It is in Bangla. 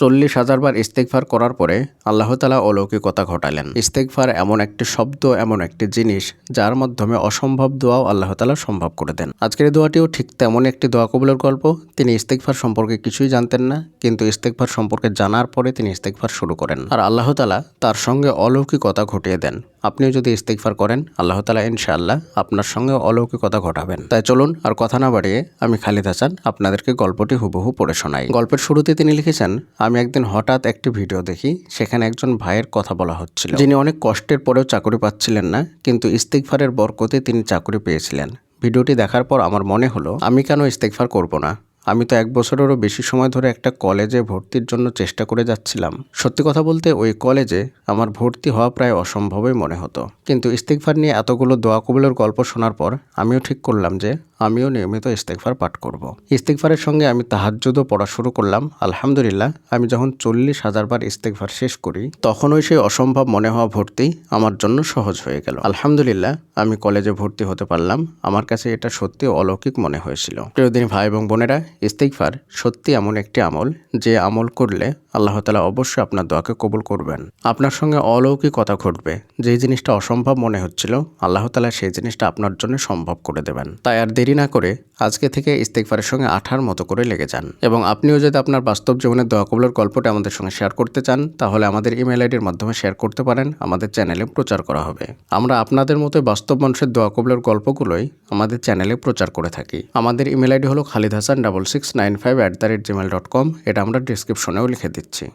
চল্লিশ হাজার বার ইস্তেকফার করার পরে আল্লাহ তালা অলৌকিকতা ঘটালেন। ইস্তেকফার এমন একটি শব্দ, এমন একটি জিনিস যার মাধ্যমে অসম্ভব দোয়াও আল্লাহ তালা সম্ভব করে দেন। আজকের দোয়াটিও ঠিক তেমন একটি দোয়া কবুলের গল্প। তিনি ইস্তেকফার সম্পর্কে কিছুই জানতেন না, কিন্তু ইস্তেকফার সম্পর্কে জানার পরে তিনি ইস্তেকফার শুরু করেন। আর আল্লাহ তালা তার সঙ্গে অলৌকিকতা ঘটিয়ে দেন। আপনিও যদি ইস্তেকফার করেন, আল্লাহ তালা ইনশাআল্লাহ আপনার সঙ্গে অলৌকিকতা ঘটাবেন। তাই চলুন আর কথা না বাড়িয়ে আমি খালিদ হাসান আপনাদেরকে গল্পটি হুবহু পড়ে শোনাই। গল্পের শুরুতে তিনি লিখেছেন, আমি একদিন হঠাৎ একটি ভিডিও দেখি, সেখানে একজন ভাইয়ের কথা বলা হচ্ছিল। যিনি অনেক কষ্টের পরেও চাকরি পাচ্ছিলেন না, কিন্তু ইস্তেকফারের বরকতে তিনি চাকরি পেয়েছিলেন। ভিডিওটি দেখার পর আমার মনে হলো, আমি কেন ইস্তেকফার করব না? আমি তো এক বছরেরও বেশি সময় ধরে একটা কলেজে ভর্তির জন্য চেষ্টা করে যাচ্ছিলাম। সত্যি কথা বলতে ওই কলেজে আমার ভর্তি হওয়া প্রায় অসম্ভবই মনে হতো। কিন্তু ইস্তিকফার নিয়ে এতগুলো দোয়া কবুলের গল্প শোনার পর আমিও ঠিক করলাম যে আমিও নিয়মিত ইস্তেকফার পাঠ করব। ইস্তেকফারের সঙ্গে আমি তাহাজ্জুদও পড়া শুরু করলাম। আলহামদুলিল্লাহ, আমি যখন চল্লিশ হাজার বার ইস্তেকফার শেষ করি, তখনই সেই অসম্ভব মনে হওয়া ভর্তি আমার জন্য সহজ হয়ে গেল। আলহামদুলিল্লাহ, আমি কলেজে ভর্তি হতে পারলাম। আমার কাছে এটা সত্যি অলৌকিক মনে হয়েছিল। প্রিয়দিন ভাই এবং বোনেরা ইস্তেকফার সত্যি এমন একটি আমল যে আমল করলে আল্লাহ তালা অবশ্যই আপনার দোয়াকে কবুল করবেন। আপনার সঙ্গে অলৌকিকতা ঘটবে। যে জিনিসটা অসম্ভব মনে হচ্ছিল, আল্লাহ তালা সেই জিনিসটা আপনার জন্য সম্ভব করে দেবেন। তাই আর দেরি না করে আজকে থেকে ইস্তেকফারের সঙ্গে আঠার মতো করে লেগে যান। এবং আপনিও যদি আপনার বাস্তব জীবনের দোয়া কবুলের গল্পটা আমাদের সঙ্গে শেয়ার করতে চান, তাহলে আমাদের ইমেল আইডির মাধ্যমে শেয়ার করতে পারেন, আমাদের চ্যানেলে প্রচার করা হবে। আমরা আপনাদের মতো বাস্তব মানুষের দোয়া কবুলের গল্পগুলোই আমাদের চ্যানেলে প্রচার করে থাকি। আমাদের ইমেল আইডি হলো Khalid Hasan double six nine five at the rate gmail dot com এটা আমরা ডিসক্রিপশনেও লিখে দিচ্ছি।